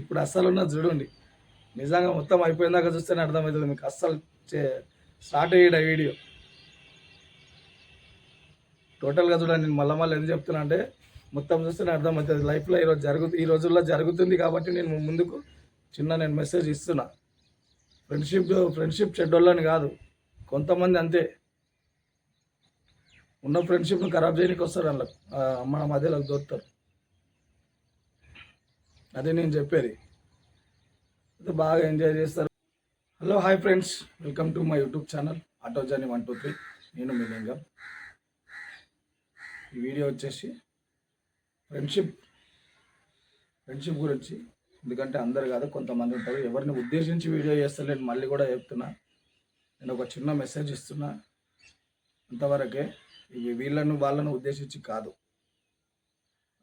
ఇప్పుడు అస్సలు ఉన్నది చూడండి. నిజంగా మొత్తం అయిపోయిందాక చూస్తేనే అర్థమవుతుంది మీకు. అస్సలు చే- స్టార్ట్ అయ్యాడు వీడియో? టోటల్గా చూడండి నేను మళ్ళీ మళ్ళీ ఎందుకు చెప్తున్నా అంటే మొత్తం చూస్తేనే అర్థమవుతుంది. లైఫ్లో ఈరోజు జరుగుతు ఈ రోజుల్లో జరుగుతుంది కాబట్టి నేను ముందుకు చిన్న నేను మెసేజ్ ఇస్తున్నా. ఫ్రెండ్షిప్ ఫ్రెండ్షిప్ చెడ్డోళ్ళని కాదు. కొంతమంది అంతే. ఉన్న ఫ్రెండ్షిప్ను ఖరాబ్ చేయడానికి వస్తారు అందులో మన మధ్యలో దొరుకుతారు. అదే నేను చెప్పేది. బాగా ఎంజాయ్ చేస్తారు. Hello hi friends. Welcome to my YouTube channel auto journey one two three. నేను మీ లింగం. ఈ వీడియో వచ్చేసి ఫ్రెండ్షిప్. ఫ్రెండ్షిప్ గురించి. ఎందుకంటే అందరు కాదు కొంతమంది ఉంటారు. ఎవరిని ఉద్దేశించి వీడియో చేస్తలేను మళ్ళీ కూడా చెప్తున్నా. నేను ఒక చిన్న మెసేజ్ ఇస్తున్నా. అంతవరకే ఇవి వీళ్ళను వాళ్ళను ఉద్దేశించి కాదు.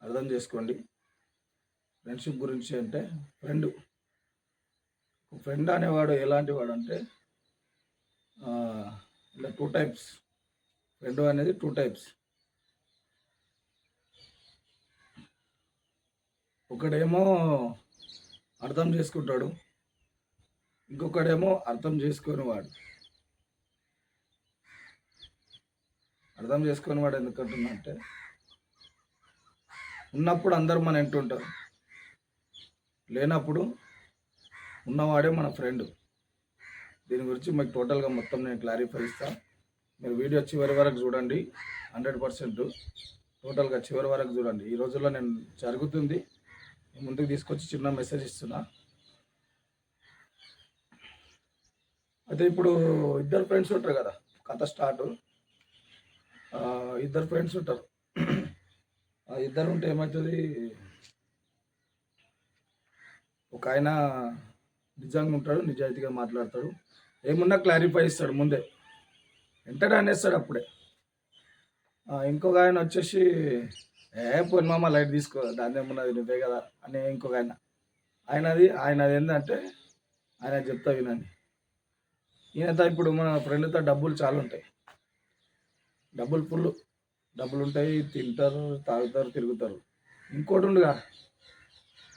అర్థం చేసుకోండి. ఫ్రెండ్షిప్ గురించి అంటే ఫ్రెండ్ ఫ్రెండ్ అనేవాడు ఎలాంటి వాడు అంటే ఇలా టూ టైప్స్ ఫ్రెండ్ అనేది టూ టైప్స్ ఒకడేమో అర్థం చేసుకుంటాడు ఇంకొకడేమో అర్థం చేసుకొని వాడు అర్థం చేసుకునేవాడు ఎందుకంటున్నా అంటే ఉన్నప్పుడు అందరు మన ఎంటుంటారు లేనప్పుడు ఉన్నవాడే మన ఫ్రెండ్. దీని గురించి మీకు టోటల్గా మొత్తం నేను క్లారిఫై ఇస్తాను మీరు వీడియో చివరి వరకు చూడండి. హండ్రెడ్ పర్సెంట్ టోటల్గా చివరి వరకు చూడండి. ఈ రోజుల్లో నేను జరుగుతుంది. ముందుకు తీసుకొచ్చి చిన్న మెసేజ్ ఇస్తున్నా. అయితే ఇప్పుడు ఇద్దరు ఫ్రెండ్స్ ఉంటారు కదా. కథ స్టార్ట్. ఇద్దరు ఫ్రెండ్స్ ఉంటారు. ఇద్దరు ఉంటే ఏమవుతుంది? ఒక ఆయన నిజంగా ఉంటాడు నిజాయితీగా మాట్లాడతాడు. ఏమున్నా క్లారిఫై ఇస్తాడు ముందే. ఎంటర్ అనేస్తాడు అప్పుడే. ఇంకొక ఆయన వచ్చేసి ఏ పోయి మామ లైట్ తీసుకో దాని ఏమున్నది నువ్వే కదా అని ఇంకొక ఆయన. ఆయనది ఆయనది ఏంటంటే ఆయన చెప్తా వినండి. ఈయనతో ఇప్పుడు మన ఫ్రెండ్తో డబ్బులు చాలా ఉంటాయి. డబ్బులు ఫుల్ డబ్బులు ఉంటాయి తింటారు తాగుతారు తిరుగుతారు. ఇంకోటి ఉండగా.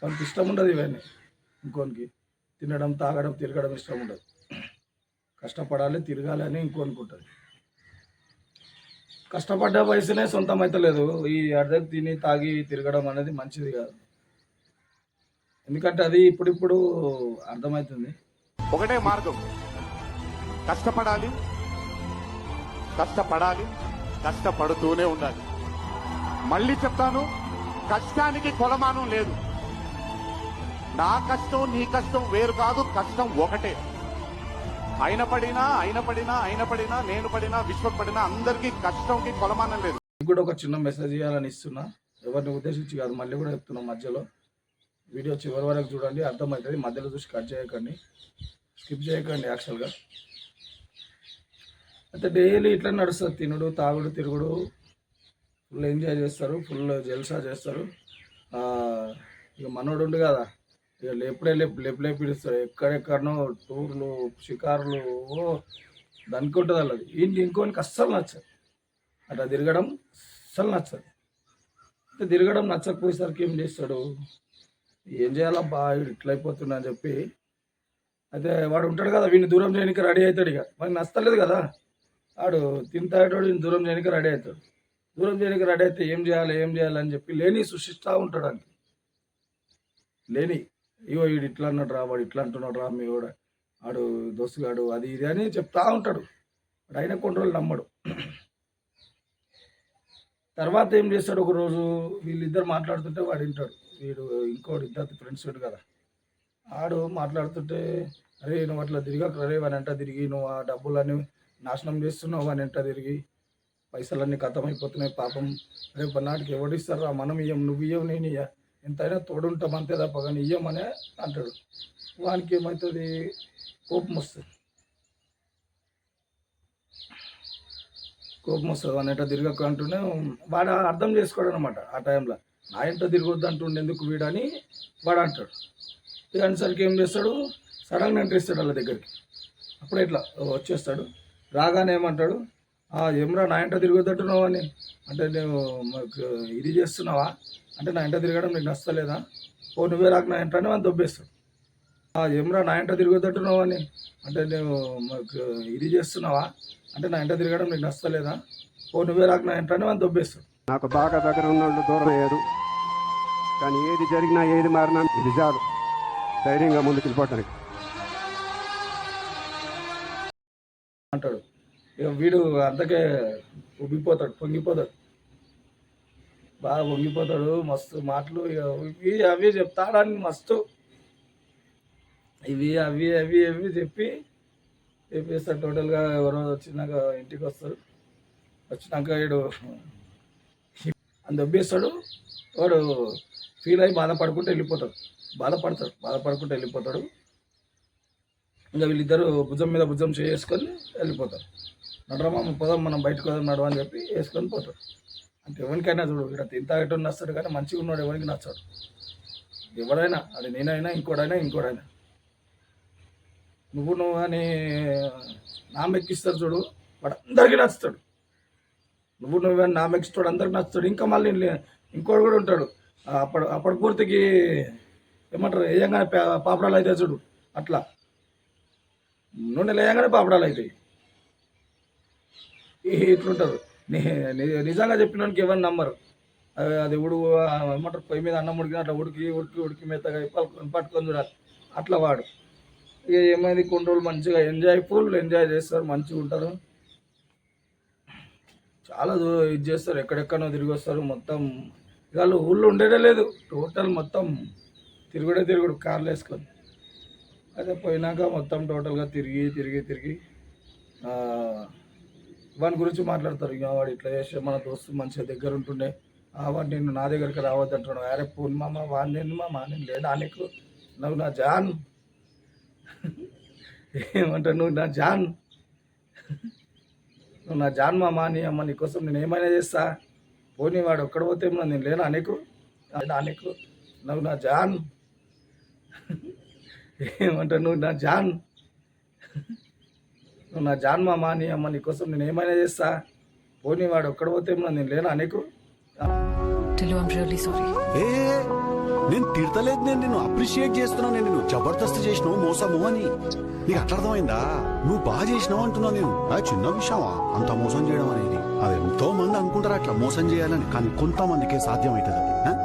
మనకి ఇష్టం ఉండదు ఇవన్నీ. ఇంకోనికి తినడం తాగడం తిరగడం ఇష్టం ఉండదు. కష్టపడాలి తిరగాలి అని ఇంకోనుకుంటుంది కష్టపడ్డ వయసునే సొంతం అవుతలేదు ఈ అర్ధకు తిని తాగి తిరగడం అనేది మంచిది కాదు. ఎందుకంటే అది ఇప్పుడిప్పుడు అర్థమవుతుంది. ఒకటే మార్గం. కష్టపడాలి కష్టపడాలి కష్టపడుతూనే ఉండాలి. మళ్ళీ చెప్తాను కష్టానికి కొలమానం లేదు. నా కష్టం నీ కష్టం వేరు కాదు కష్టం ఒకటే. అయిన పడినా అయిన పడినా అయిన పడినా నేను పడినా విశ్వం పడినా అందరికీ కష్టంకి కొలమానం లేదు. కూడా ఒక చిన్న మెసేజ్ ఇవ్వాలని ఇస్తున్నా. ఎవరిని ఉద్దేశించి కాదు మళ్ళీ కూడా చెప్తున్నా మధ్యలో. వీడియో చివరి వరకు చూడండి అర్థమవుతుంది. మధ్యలో చూసి కట్ చేయకండి. స్కిప్ చేయకండి యాక్చువల్గా అయితే డైలీ ఇట్లా నడుస్తుంది. తినుడు తాగుడు తిరుగుడు ఫుల్ ఎంజాయ్ చేస్తారు ఫుల్ జల్సా చేస్తారు. ఇక మనోడు ఉండు కదా. ఇక లేపుడే లేపు లేపు లేపు పిలుస్తారు. ఎక్కడెక్కడనో టూర్లు షికారులు దానికి ఉంటుంది వాళ్ళది ఇంటి ఇంకోనికి అస్సలు నచ్చదు. అట్లా తిరగడం అస్సలు నచ్చదు. అంటే తిరగడం నచ్చకపోయేసరికి ఏం చేస్తాడు? ఏం చేయాలబ్బా వీడు ఇట్లా అయిపోతున్నా అని చెప్పి అయితే వాడు ఉంటాడు కదా వీడిని దూరం చేయడానికి రెడీ అవుతాడు ఇక. వాడికి నచ్చలేదు కదా. వాడు తింటాడు వీడిని దూరం చేయడానికి రెడీ అవుతాడు. దూరం చేయడానికి రెడీ అయితే ఏం చేయాలి ఏం చేయాలి అని చెప్పి లేని సృష్టిస్తూ ఉంటాడు అని లేని ఇగో వీడు ఇట్లా అన్నాడు రా వాడు ఇట్లా అంటున్నాడు రా మీ కూడా వాడు దోస్తుగాడు అది ఇది అని చెప్తా ఉంటాడు. వాడు అయినా కొన్ని రోజులు నమ్మడు. తర్వాత ఏం చేస్తాడు ఒక రోజు వీళ్ళిద్దరు మాట్లాడుతుంటే వాడు వింటాడు. వీడు ఇంకోటి ఇద్దరు ఫ్రెండ్స్ వీడు కదా. ఆడు మాట్లాడుతుంటే అరే నువ్వు అట్లా తిరిగాక రే అని తిరిగి నువ్వు ఆ డబ్బులన్నీ నాశనం చేస్తున్నావు అని అంట తిరిగి. పైసలన్నీ ఖతం పాపం. రేపు నాటికి ఎవడిస్తారా మనం ఇయ్యం నువ్వు ఇయ్యం నేను ఇయ్యా. ఎంతైనా తోడుంటాం అంతే తప్ప కానీ ఇయ్యమనే అంటాడు. వానికి ఏమవుతుంది కోపం వస్తుంది. కోపం వస్తుంది. వాడిని ఎట్లా తిరగక అంటూనే వాడు అర్థం చేసుకోడు అనమాట ఆ టైంలో. నా ఇంట తిరగొద్దు అంటుండే ఎందుకు వీడని వాడు అంటాడు. ఇక అనేసరికి ఏం చేస్తాడు? సడన్గా ఎంట్రీ ఇస్తాడు వాళ్ళ దగ్గరికి. అప్పుడు ఇట్లా వచ్చేస్తాడు. రాగానే ఏమంటాడు? "ఆ, ఏమ్రా నా ఇంట తిరగొద్దంటున్నావు అని. అంటే నువ్వు మాకు ఇది చేస్తున్నావా? అంటే నా ఇంట తిరగడం నీకు నచ్చలేదా ఓ నువ్వే రాక నా ఇంటనే అని దొబ్బేస్తాడు. "ఆ, ఏమ్రా నా ఇంట తిరుగుతుంటున్నావు అని అంటే నువ్వు మాకు ఇది చేస్తున్నావా? అంటే నా ఇంట తిరగడం నీకు నచ్చలేదా ఓ నువ్వే రాక నా ఇంటనే అని దొబ్బేస్తాడు. నాకు బాగా దగ్గర ఉన్న వాళ్ళు దూరం అయ్యారు. కానీ ఏది జరిగినా ఏది మారినా ఇది చాలు. ధైర్యంగా ముందుకు వెళ్ళిపోవటానికి. అంటాడు. ఇక వీడు అంతకే ఉబ్బిపోతాడు పొంగిపోతాడు. బాగా వంగిపోతాడు మస్తు మాటలు ఇక ఇవి అవి చెప్తాడని మస్తు. ఇవి అవి అవి అవి చెప్పి చెప్పేస్తాడు టోటల్గా ఎవరో వచ్చినాక ఇంటికి వస్తారు. వచ్చినాక వీడు అని దొబ్బేస్తాడు వాడు ఫీల్ అయ్యి బాధపడుకుంటూ వెళ్ళిపోతాడు. బాధపడతాడు బాధపడుకుంటూ వెళ్ళిపోతాడు. ఇంకా వీళ్ళిద్దరు భుజం మీద భుజం చేసుకొని వెళ్ళిపోతారు. నడరమ్మ పోదాం మనం బయటకు పోదాం నడవని చెప్పి వేసుకొని పోతారు. అంటే ఎవరికైనా చూడు ఇక్కడ తింతా ఎటు నస్తాడు కానీ మంచిగా ఉన్నాడు ఎవరికి నచ్చాడు. ఎవడైనా అది నేనైనా ఇంకోడైనా ఇంకోడైనా. నువ్వు నువ్వు అని నామెక్కిస్తారు చూడు వాడు అందరికీ నచ్చుతాడు. నువ్వు నువ్వు అని నామెక్కిస్తాడు అందరికి నచ్చుతాడు. ఇంకా మళ్ళీ ఇంకోడు కూడా ఉంటాడు. అప్పుడు అప్పటి పూర్తికి ఏమంటారు వేయంగానే పాపడాలు అవుతాయి చూడు అట్లా. నూనె లేయంగానే పాపడాలు అవుతాయి. ఈ- ఇట్లుంటారు నిజంగా చెప్పినానికి ఎవరిని నమ్మరు. అది అది ఉడు ఏమంటారు పొయ్యి మీద అన్నం ఉడికిన అట్లా ఉడికి ఉడికి ఉడికి మెత్తగా పట్టుకొని పట్టుకొని చూడాలి. అట్లా వాడు. ఇక ఏమైంది? కొన్ని రోజులు మంచిగా ఎంజాయ్ ఫుల్ ఎంజాయ్ చేస్తారు మంచిగా ఉంటారు. చాలా దూరం ఇది చేస్తారు ఎక్కడెక్కడో తిరిగి వస్తారు మొత్తం. ఇక వాళ్ళు ఊళ్ళో ఉండేదే లేదు. టోటల్ మొత్తం తిరుగుడే తిరుగుడు కార్లు వేసుకొని అయితే పోయినాక మొత్తం టోటల్గా తిరిగి తిరిగి తిరిగి వాని గురించి మాట్లాడతారు. ఇక వాడు ఇట్లా చేస్తే మన దోస్తు మంచిగా దగ్గర ఉంటుండే. వాడు నేను నా దగ్గరికి రావద్దు అంటున్నాడు. అరే పూన్ మామ వాడు నేను మామ నేను లేదా నీకు నువ్వు నా జాన్. ఏమంటావు నువ్వు నా జాన్. నువ్వు నా జాన్ మామ నీ అమ్మ నీకోసం నేను ఏమైనా చేస్తా? పోనీ వాడు ఒక్కడ పోతే నేను లేనా నీకు? లేనా నీకు? నువ్వు నా జాన్. ఏమంటావు నువ్వు నా జాన్. నువ్వు నా జాన్ మామ నీ అమ్మ నీకోసం నేను ఏమైనా చేస్తా? పోనీ వాడు ఒక్కడ పోతే ఏమన్నా నేను లేనా నీకు? Sorry. ఏ నేను తిడతలేదు నేను నిన్ను అప్రిషియేట్ చేస్తున్నావు నేను నిన్ను జబర్దస్త్ చేసినావు మోసము అని. నీకు అట్లా అర్థమైందా? నువ్వు బాగా చేసినావు అంటున్నావు నేను. ఆ చిన్న విషయమా? అంత మోసం చేయడం అనేది. అది ఎంతో మంది అనుకుంటారు అట్లా మోసం చేయాలని కానీ కొంతమందికే సాధ్యం అవుతుంది అది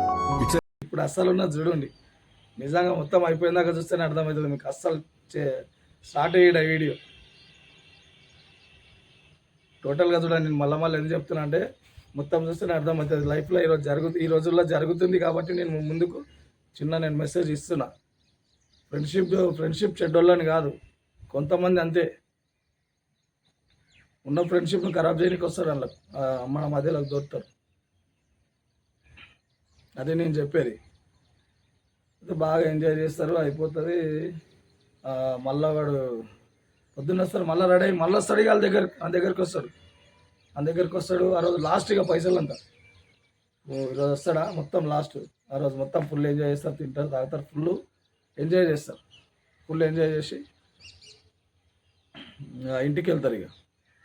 ఇట్స్ ఇప్పుడు అస్సలు ఉన్నది చూడండి. నిజంగా మొత్తం అయిపోయిందాక చూస్తేనే అర్థమవుతుంది. మీకు అస్సలు చే- స్టార్ట్ అయ్యాడు ఆ వీడియో? టోటల్గా చూడండి నేను మళ్ళీ మళ్ళీ ఎందుకు చెప్తున్నా అంటే మొత్తం చూస్తేనే అర్థమవుతుంది. లైఫ్లో ఈరోజు జరుగుతుంది ఈ రోజుల్లో జరుగుతుంది కాబట్టి నేను ముందుకు చిన్న నేను మెసేజ్ ఇస్తున్నా. ఫ్రెండ్షిప్ ఫ్రెండ్షిప్ చెడ్డోళ్ళని కాదు కొంతమంది అంతే. ఉన్న ఫ్రెండ్షిప్ని ఖరాబ్ చేయడానికి వస్తారు అందులో. మన మధ్యలో దొరుకుతారు. అదే నేను చెప్పేది. బాగా ఎంజాయ్ చేస్తారు అయిపోతుంది. మళ్ళా వాడు పొద్దున్న వస్తారు మళ్ళీ రెడీ అయ్యి మళ్ళీ వస్తాడు ఇక వాళ్ళ దగ్గర ఆ దగ్గరికి వస్తాడు. ఆ దగ్గరికి వస్తాడు ఆ రోజు లాస్ట్ ఇక పైసలు అంతా ఈరోజు వస్తాడా? మొత్తం లాస్ట్ ఆ రోజు మొత్తం ఫుల్ ఎంజాయ్ చేస్తారు తింటారు తాగుతారు ఫుల్ ఎంజాయ్ చేస్తారు. ఫుల్ ఎంజాయ్ చేసి ఆ, ఇంటికి వెళ్తారు ఇక.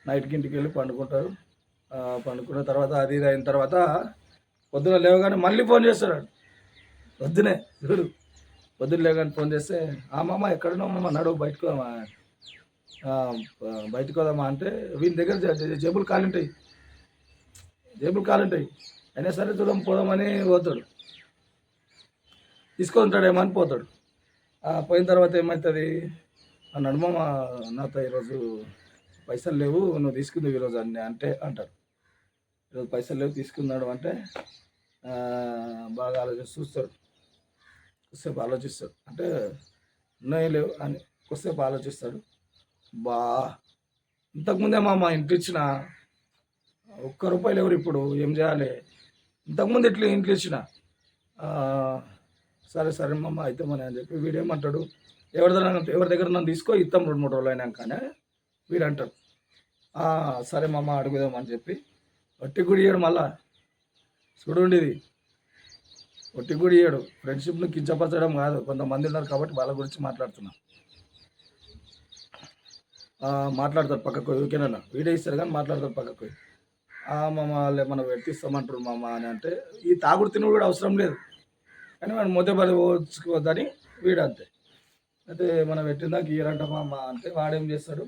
నైట్కి ఇంటికి వెళ్ళి పండుకుంటారు. పండుకున్న తర్వాత అది ఇది అయిన తర్వాత పొద్దున లేవగానే మళ్ళీ ఫోన్ చేస్తాడు పొద్దునే చూడు. పొద్దున్న లేవగానే ఫోన్ చేస్తే ఆ మామ ఎక్కడున్నావు మామ? నడువు బయటకు పోదామా బయటకు పోదామా అంటే వీని దగ్గర జేబులు ఖాళీ ఉంటాయి జేబులు ఖాళీ ఉంటాయి అయినా సరే చూడం పోదామని పోతాడు. తీసుకొని ఉంటాడు అని పోతాడు. పోయిన తర్వాత ఏమవుతుంది నడుమ నాతో ఈరోజు పైసలు లేవు నువ్వు తీసుకుంది ఈరోజు అన్నీ అంటే అంటారు. ఈరోజు పైసలు లేవు తీసుకున్నాడు అంటే బాగా ఆలోచిస్తూ చూస్తాడు. కొద్దిసేపు ఆలోచిస్తాడు. అంటే ఉన్నాయి లేవు అని కొద్దిసేపు ఆలోచిస్తాడు. బా ఇంతకుముందే మా అమ్మ ఇంట్లో ఇచ్చిన ఒక్క రూపాయలు ఎవరు ఇప్పుడు ఏం చేయాలి? ఇంతకుముందు ఇట్లా ఇంట్లో ఇచ్చిన? సరే సరే మామ అయితే మన అని చెప్పి వీడు ఏమంటాడు ఎవరి దగ్గర ఎవరి దగ్గర నన్ను తీసుకో ఇస్తాం రెండు మూడు రోజులు అయినాకనే వీడు అంటాడు సరే మామ అడుగుదామని చెప్పి. వట్టి గుడి ఇయ్యడు మళ్ళా. చూడండి ఇది. ఒట్టి గుడి ఇయ్యడు ఫ్రెండ్షిప్ను కించపరచడం కాదు. కొంతమంది ఉన్నారు కాబట్టి వాళ్ళ గురించి మాట్లాడుతున్నా. మాట్లాడతారు పక్కకు ఓకేనా? ఓకేనన్నా వీడియో ఇస్తారు కానీ మాట్లాడతారు పక్కకు. పోయి. మామ మనం పెట్టిస్తామంటారు మామ అని అంటే ఈ తాగుడు తినుడు కూడా అవసరం లేదు. కానీ వాడు మొదటి పోచుకోవద్దని వీడు అంతే. అయితే మనం పెట్టిందాక ఇయరంట మామ అంటే వాడేం చేస్తాడు?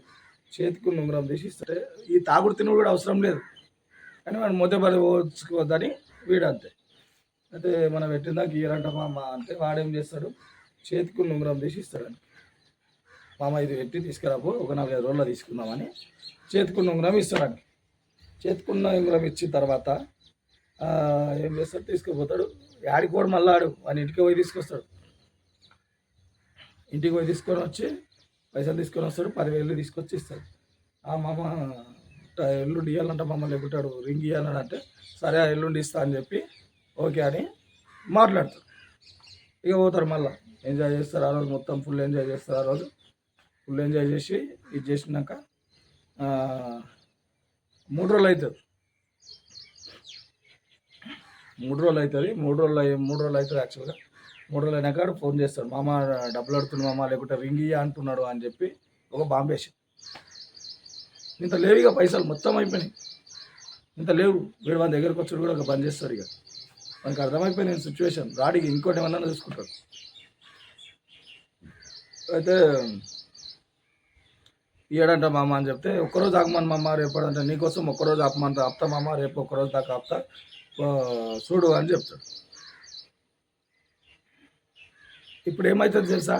చేతికి ఉంగరం తీసి ఇస్తే ఈ తాగుడు తినుడు కూడా అవసరం లేదు. కానీ వాడు మొదటి పోచుకోవద్దని వీడు అంతే. అయితే మనం పెట్టిందాక ఇయరంట మామ అంటే వాడేం చేస్తాడు? చేతికి ఉంగరం తీసి ఇస్తాడు మామ ఇది పెట్టి తీసుకురాపు ఒక నాలుగైదు రోజుల్లో తీసుకుందామని చేతికున్న ఉంగరం ఇస్తాడండి చేతికున్న ఉంగరం ఇచ్చిన తర్వాత ఏం చేస్తాడు? తీసుకుపోతాడు. యాడికి కూడా మళ్ళాడు ఆడు. వాని ఇంటికి పోయి తీసుకొస్తాడు. ఇంటికి పోయి తీసుకొని వచ్చి పైసలు తీసుకొని వస్తాడు. పదివేలు తీసుకొచ్చి ఇస్తాడు. ఆ మామ ఎల్లుండి ఇవ్వాలంట మమ్మల్ని ఎక్కుంటాడు రింగ్ ఇవ్వాలంటే సరే ఆ ఎల్లుండి ఇస్తా అని చెప్పి ఓకే అని మాట్లాడతాడు. ఇక పోతారు మళ్ళీ. ఎంజాయ్ చేస్తారు ఆ రోజు. మొత్తం ఫుల్ ఎంజాయ్ చేస్తారు ఆ రోజు. ఫుల్ ఎంజాయ్ చేసి ఇది చేసినాక మూడు రోజులు అవుతుంది. మూడు రోజులు అవుతుంది మూడు రోజులు మూడు రోజులు అవుతుంది యాక్చువల్గా మూడు రోజులు అయినాక ఫోన్ చేస్తాడు మామ డబ్బులు అడుతుంది మామ లేకుంటే రింగ్ ఇయ్య అంటున్నాడు అని చెప్పి ఒక బాంబేసి ఇంత లేవు ఇక పైసలు మొత్తం అయిపోయినాయి. ఇంత లేవు. వీడు మన దగ్గరకు వచ్చాడు కూడా ఒక బంద్ చేస్తాడు ఇక. మనకు అర్థమైపోయింది సిచ్యువేషన్ రాడికి ఇంకోటి ఏమన్నా చూసుకుంటాడు. అయితే ఇయ్యడంట మామ అని చెప్తే ఒక్కరోజు ఆగమని మామ రేపు అంటే నీకోసం ఒక్కరోజు ఆపమంట ఆపుతా మామ రేపు ఒక్కరోజు దాకా ఆపుతా చూడు అని చెప్తాడు. ఇప్పుడు ఏమవుతుంది తెలుసా?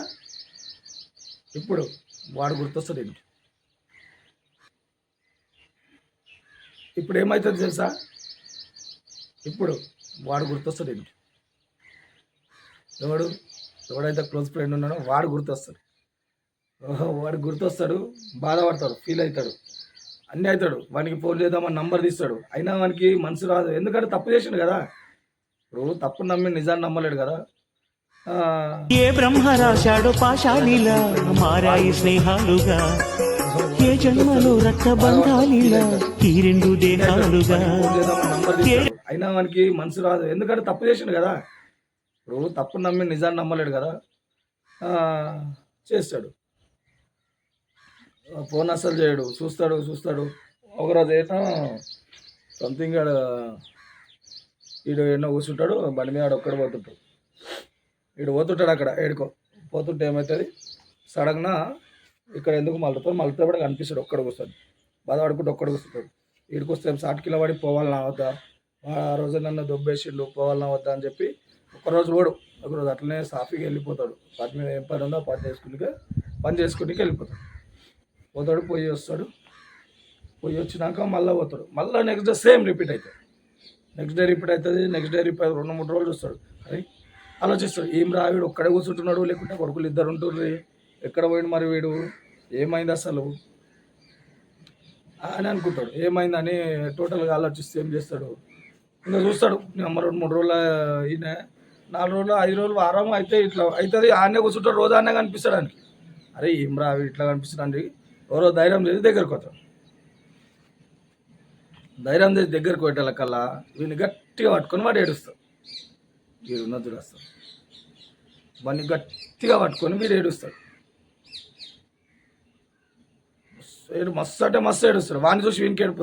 ఇప్పుడు వాడు గుర్తొస్తాడు ఇంటికి ఇప్పుడు ఏమవుతుంది తెలుసా? ఇప్పుడు వాడు గుర్తొస్తాడు ఇంటికి ఎవడు? ఎవడైతే క్లోజ్ ఫ్రెండ్ ఉన్నాడో వాడు గుర్తొస్తాడు. వాడు గుర్తొస్తాడు బాధపడతాడు ఫీల్ అవుతాడు. అన్నీ అవుతాడు. వానికి ఫోన్ చేద్దామని నంబర్ తీస్తాడు. అయినా వానికి మనసు రాదు. ఎందుకంటే తప్పు చేసిండు కదా. ఇప్పుడు తప్పు నమ్మి నిజాన్ని నమ్మలేడు కదా. ఏ బ్రహ్మ రాశాడో పాశాలిలా మారాయి స్నేహాలుగా. ఏ జన్మలో రక్త బంధాలిలా ఈ రెండు దేహాలుగా. అయినా వానికి మనసు రాదు. ఎందుకంటే తప్పు చేసిండు కదా. ఇప్పుడు తప్పు నమ్మి నిజాన్ని నమ్మలేడు కదా. చేస్తాడు. ఫోన్ అస్సలు చేయడు. చూస్తాడు చూస్తాడు. ఒకరోజు ఏటో సంథింగ్ వీడు ఎన్నో కూర్చుంటాడు బండి మీద ఒక్కడ పోతుంటాడు. వీడు పోతుంటాడు అక్కడ ఏడుకో. పోతుంటే ఏమవుతుంది సడన్గా ఇక్కడ ఎందుకు మళ్ళీ మళ్ళీ కూడా కనిపిస్తాడు ఒక్కడ కూర్చొని. బాధపడుకుంటూ ఒక్కడ కూర్చుంటాడు. ఈడికి వస్తే సాటికిలో పడి పోవాలన్నా వద్దా? ఆ రోజు నన్ను దొబ్బేసిండు పోవాలన్నా వద్దా అని చెప్పి ఒకరోజు ఓడు ఒకరోజు అట్లనే సాఫీగా వెళ్ళిపోతాడు. పని మీద ఏం పని ఉందో పని చేసుకుని పని చేసుకుని వెళ్ళిపోతాడు. పోతాడు పోయి వస్తాడు. పోయి వచ్చినాక మళ్ళీ పోతాడు. మళ్ళీ నెక్స్ట్ డే సేమ్ రిపీట్ అవుతుంది నెక్స్ట్ డే రిపీట్ అవుతుంది నెక్స్ట్ డే రిపీట్ రెండు మూడు రోజులు వస్తాడు. అరే ఆలోచిస్తాడు ఏం రా వీడు ఒక్కడే కూర్చుంటున్నాడు లేకుంటే కొడుకులు ఇద్దరు ఉంటుర్రి. ఎక్కడ పోయిండు మరి వీడు? ఏమైంది అసలు? అని అనుకుంటాడు. ఏమైందని టోటల్గా ఆలోచిస్తే ఏం చేస్తాడు? ఇంకా చూస్తాడు నెంబర్ రెండు మూడు రోజులు ఈయన నాలుగు రోజులు ఐదు రోజులు వారం అయితే ఇట్లా అవుతుంది. ఆడనే కూర్చుంటాడు రోజు ఆడనే కనిపిస్తాడు ఆయనకి. అరే ఏం రా ఇట్లా ఇట్లా అండి ఎవరో ధైర్యం చేసి దగ్గరికి పోతాడు ధైర్యం చేసి దగ్గరకు పెట్టాలకల్లా వీడిని గట్టిగా పట్టుకొని వాడు ఏడుస్తాడు. వీడు ఉన్నది వస్తాడు వాడిని గట్టిగా పట్టుకొని వీడు ఏడుస్తాడు. ఏడు మస్తు అంటే మస్తు ఏడుస్తాడు. వాడిని చూసి వీనికి ఏడుపు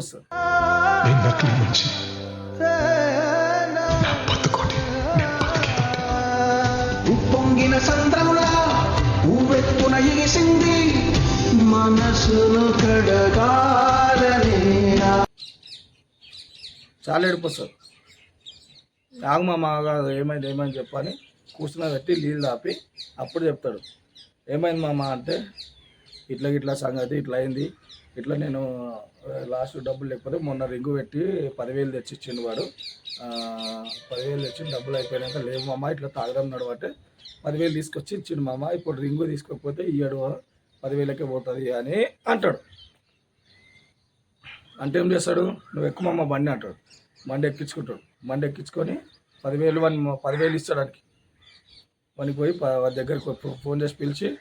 మనసును కడగాలని. చాలా ఏడుపు వస్తుంది మా మాగా ఏమైంది ఏమైంది చెప్పని కూర్చున్న పెట్టి నీళ్ళు తాపి అప్పుడు చెప్తాడు. ఏమైంది మామ అంటే ఇట్లా ఇట్లా సంగతి ఇట్లా అయింది. ఇట్లా నేను లాస్ట్ డబ్బులు లేకపోతే మొన్న రింగు పెట్టి పదివేలు తెచ్చి ఇచ్చిండు వాడు పదివేలు తెచ్చి డబ్బులు అయిపోయినాక లేవు మామ ఇట్లా తాగడం నడవటే పదివేలు తీసుకొచ్చి ఇచ్చిండు మామ. ఇప్పుడు రింగు తీసుకోకపోతే ఇయ్యడు పదివేలకే పోతుంది అని అంటాడు. అంటే ఏం చేస్తాడు? నువ్వు ఎక్కువ మమ్మ బండి అంటాడు. బండి ఎక్కించుకుంటాడు. బండి ఎక్కించుకొని పదివేలు వన్ పదివేలు ఇస్తాడు వానికి వానికి పోయి ప- వాడి దగ్గరికి ఫోన్ చేసి పిలిచి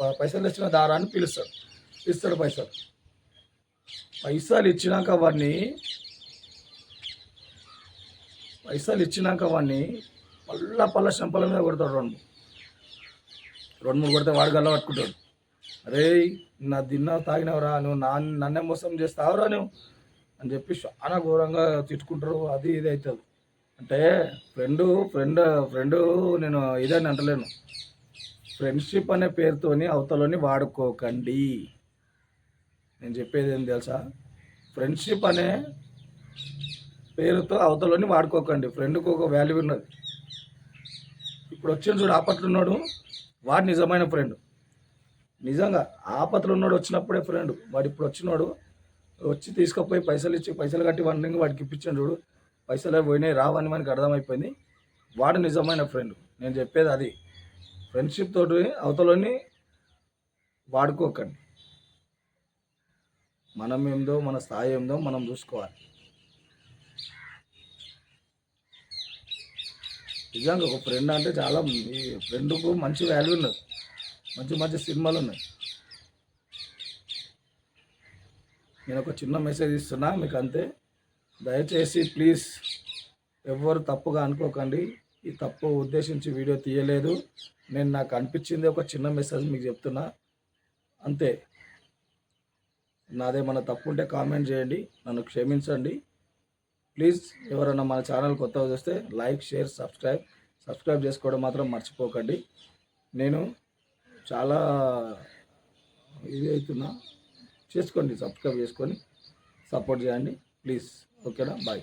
ప- పైసలు ఇచ్చిన దారా అని పిలుస్తాడు. ఇస్తాడు పైసలు. పైసలు ఇచ్చినాక వాడిని పైసలు ఇచ్చినాక వాడిని పళ్ళ పళ్ళ చెంపల మీద కొడతాడు రెండు రెండు మూడు కొడితే వాడు గల్ల పట్టుకుంటాడు. అరే నా దిన్నా తాగినవరా నువ్వు? నా నన్నే మోసం చేస్తావురా నువ్వు? అని చెప్పి చాలా ఘోరంగా తిట్టుకుంటారు. అది ఇది అవుతుంది. అంటే ఫ్రెండు ఫ్రెండ్ ఫ్రెండ్ నేను ఇదని అంటలేను. ఫ్రెండ్షిప్ అనే పేరుతోని అవతలని వాడుకోకండి. నేను చెప్పేది ఏం తెలుసా? ఫ్రెండ్షిప్ అనే పేరుతో అవతలని వాడుకోకండి. ఫ్రెండ్కి ఒక వాల్యూ ఉన్నది. ఇప్పుడు వచ్చిన చూడు ఆపట్లు ఉన్నాడు వాడు నిజమైన ఫ్రెండ్ నిజంగా ఆపత్తులు ఉన్నాడు వచ్చినప్పుడే ఫ్రెండ్ వాడు ఇప్పుడు వచ్చినాడు వచ్చి తీసుకుపోయి పైసలు ఇచ్చి పైసలు కట్టి వండింగ్ వాడికి ఇప్పించాడు చూడు. పైసలు పోయినాయి రావని మనకి అర్థమైపోయింది. వాడు నిజమైన ఫ్రెండ్ నేను చెప్పేది అది. ఫ్రెండ్షిప్ తోటి అవతలని వాడుకోకండి. మనం ఏందో మన స్థాయి ఏందో మనం చూసుకోవాలి. నిజంగా ఒక ఫ్రెండ్ అంటే చాలా ఈ ఫ్రెండ్కు మంచి వాల్యూ ఉన్నది. మంచి మంచి సినిమాలు ఉన్నాయి. నేను ఒక చిన్న మెసేజ్ ఇస్తున్నా మీకు అంతే. దయచేసి ప్లీజ్ ఎవ్వరు తప్పుగా అనుకోకండి. ఈ తప్పు ఉద్దేశించి వీడియో తీయలేదు. నేను నాకు అనిపించింది ఒక చిన్న మెసేజ్ మీకు చెప్తున్నా. అంతే. నాదేమన్నా తప్పు ఉంటే కామెంట్ చేయండి. నన్ను క్షమించండి. ప్లీజ్ ఎవరైనా మన ఛానల్ కొత్తగా చూస్తే లైక్ షేర్ సబ్స్క్రైబ్. సబ్స్క్రైబ్ చేసుకోవడం మాత్రం మర్చిపోకండి. నేను చాలా ఇది అవుతున్నా. చేసుకోండి సబ్స్క్రైబ్ చేసుకొని సపోర్ట్ చేయండి. ప్లీజ్. ఓకేనా? బాయ్.